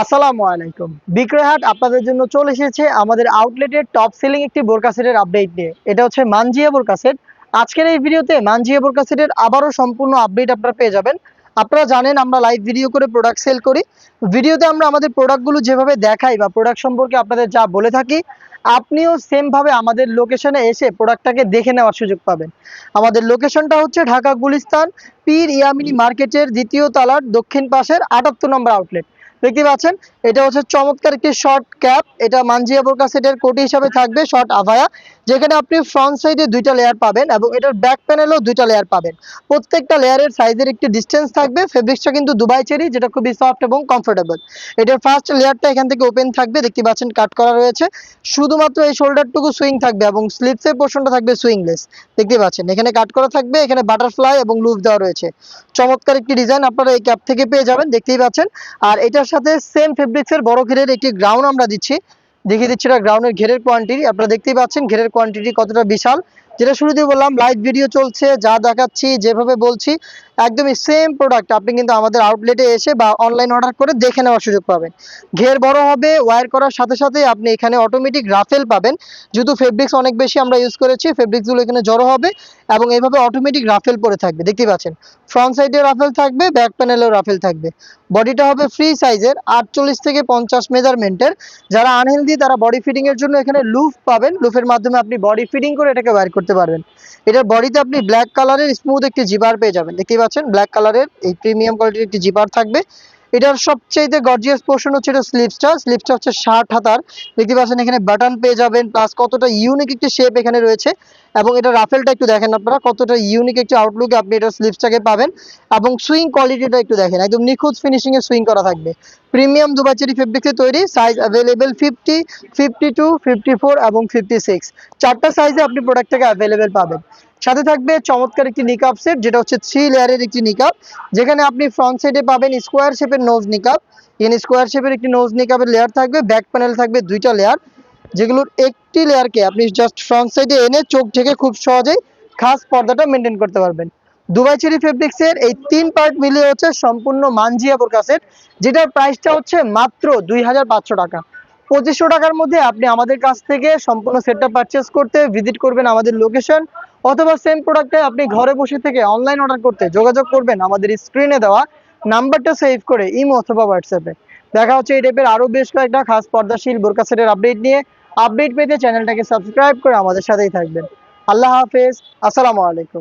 আসসালামু আলাইকুম। বিক্রয়হাট আপনাদের জন্য চলে এসেছে আমাদের আউটলেটের টপ সেলিং একটি বোরকা সেটের আপডেট নিয়ে। এটা হচ্ছে মানজিয়া বোরকা সেট। আজকের এই ভিডিওতে মানজিয়া বোরকা সেটের আবারও সম্পূর্ণ আপডেট আপনারা পেয়ে যাবেন। আপনারা জানেন, আমরা লাইভ ভিডিও করে প্রোডাক্ট সেল করি। ভিডিওতে আমরা আমাদের প্রোডাক্টগুলো যেভাবে দেখাই বা প্রোডাক্ট সম্পর্কে আপনাদের যা বলে থাকি, আপনিও সেমভাবে আমাদের লোকেশনে এসে প্রোডাক্টটাকে দেখে নেওয়ার সুযোগ পাবেন। আমাদের লোকেশনটা হচ্ছে ঢাকা গুলিস্তান, পীর ইয়ামিনী মার্কেটের দ্বিতীয় তলার দক্ষিণ পাশের আটাত্তর নম্বর আউটলেট দেখতে পাচ্ছেন, এটা হচ্ছে চমৎকার একটি শর্ট ক্যাপ এটা মানজিয়া বোরকা সেটের কোটি হিসাবে থাকবে শর্ট আভায়া, যেখানে আপনি ফ্রন্ট সাইডে দুইটা লেয়ার পাবেন এবং এটার ব্যাক প্যানেলেও দুইটা লেয়ার পাবেন। প্রত্যেকটা লেয়ারের সাইজের একটি ডিস্টেন্স থাকবে ফেব্রিক্সটা কিন্তু দুবাই চেরি যেটা খুবই সফট এবং কমফোর্টেবল এটার ফার্স্ট লেয়ারটা এখান থেকে ওপেন থাকবে দেখতে পাচ্ছেন কাট করা রয়েছে। শুধুমাত্র এই শোল্ডারটুকু সুইং থাকবে এবং স্লিপসের পোর্শনটা থাকবে সুইংলেস দেখতে পাচ্ছেন, এখানে কাট করা থাকবে, এখানে বাটারফ্লাই এবং লুপ দেওয়া রয়েছে। চমৎকার একটি ডিজাইন আপনারা এই ক্যাপ থেকে পেয়ে যাবেন, দেখতেই পাচ্ছেন। আর এটার সাথে সেম ফেব্রিক্সের বড় ঘেরের একটি গ্রাউন্ড আমরা দিচ্ছি। দেখিয়ে দিচ্ছি এটা গ্রাউন্ডের ঘেরের কোয়ান্টিটি আপনারা দেখতেই পাচ্ছেন ঘেরের কোয়ান্টিটি কতটা বিশাল। যেটা শুরুতেই বললাম লাইভ ভিডিও চলছে, যা দেখাচ্ছি, যেভাবে বলছি একদমই সেম প্রোডাক্ট আপনি কিন্তু আমাদের আউটলেটে এসে বা অনলাইন অর্ডার করে দেখে নেওয়ার সুযোগ পাবেন। ঘের বড় হবে ওয়্যার করার সাথে সাথে আপনি এখানে অটোমেটিক রাফেল পাবেন। যেহেতু ফেব্রিক্স অনেক বেশি আমরা ইউজ করেছি ফেব্রিক্সগুলো এখানে জড়ো হবে এবং এইভাবে অটোমেটিক রাফেল পরে থাকবে। দেখতে পাচ্ছেন ফ্রন্ট সাইডে রাফেল থাকবে ব্যাক প্যানেলেও রাফেল থাকবে। বডিটা হবে ফ্রি সাইজের আটচল্লিশ থেকে পঞ্চাশ মেজারমেন্টের যারা আনহেলদি তারা বডি ফিটিং এর জন্য এখানে লুফ পাবেন। লুফের মাধ্যমে আপনি বডি ফিটিং করে এটাকে ওয়্যার করতে পারবেন। এটার বডিতে আপনি ব্ল্যাক কালারের স্মুথ একটি জিপার পেয়ে যাবেন। দেখতেই পাচ্ছেন ব্ল্যাক কালারের এই প্রিমিয়াম কোয়ালিটির একটি জিপার থাকবে। এটার সবচেয়ে গর্জিয়াস পোর্শন হচ্ছে এটা স্লিপসটা স্লিপসটা হচ্ছে ষাট হাতার। দেখতে পাচ্ছেন এখানে বাটন পেয়ে যাবেন প্লাস কতটা ইউনিক একটি শেপ এখানে রয়েছে। এবং এটা রাফেলটা একটু দেখেন আপনারা, কতটা ইউনিক একটি আউটলুকে আপনি এটা স্লিপসটাকে পাবেন। এবং সুইং কোয়ালিটিটা একটু দেখেন, একদম নিখুঁত ফিনিশিং এ সুইং করা থাকবে। প্রিমিয়াম দুবাচেরি ফেব্রিক্সে তৈরি size available fifty fifty two fifty four এবং ফিফটি সিক্স চারটা সাইজে আপনি প্রোডাক্টটাকে অ্যাভেলেবেল পাবেন। সাথে থাকবে চমৎকার একটি নিকাপ সেট যেটা হচ্ছে থ্রি লেয়ারের একটি নিকাপ যেখানে আপনি ফ্রন্ট সাইডে পাবেন স্কোয়ার শেপের নোজ নিকাপ এখানে স্কোয়ার শেপের একটি নোজ নিকাপের লেয়ার থাকবে ব্যাক প্যানেল থাকবে দুইটা লেয়ার যেগুলোর একটি লেয়ারকে আপনি জাস্ট ফ্রন্ট সাইডে এনে চোখ ঢেকে খুব সহজেই খাস পর্দাটা মেনটেন করতে পারবেন। দুবাই চেরি ফেব্রিক্সের এই তিন পার্ট মিলিয়ে হচ্ছে সম্পূর্ণ মানজিয়া বোরকা যেটার প্রাইসটা হচ্ছে মাত্র দুই হাজার পাঁচশো টাকা। পঁচিশশো টাকার মধ্যে আপনি আমাদের কাছ থেকে সম্পূর্ণ সেটটা পারচেস করতে ভিজিট করবেন আমাদের লোকেশন অথবা সেম প্রোডাক্টে আপনি ঘরে বসে থেকে অনলাইন অর্ডার করতে যোগাযোগ করবেন আমাদের স্ক্রিনে দেওয়া নাম্বারটা সেভ করে ইমো অথবা হোয়াটসঅ্যাপে দেখা হচ্ছে এই টাইপের আরও বেশ কয়েকটা খাস পর্দাশীল বোরকা সেটের আপডেট নিয়ে। আপডেট পেতে চ্যানেলটাকে সাবস্ক্রাইব করে আমাদের সাথেই থাকবেন। আল্লাহ হাফেজ, আসসালামু আলাইকুম।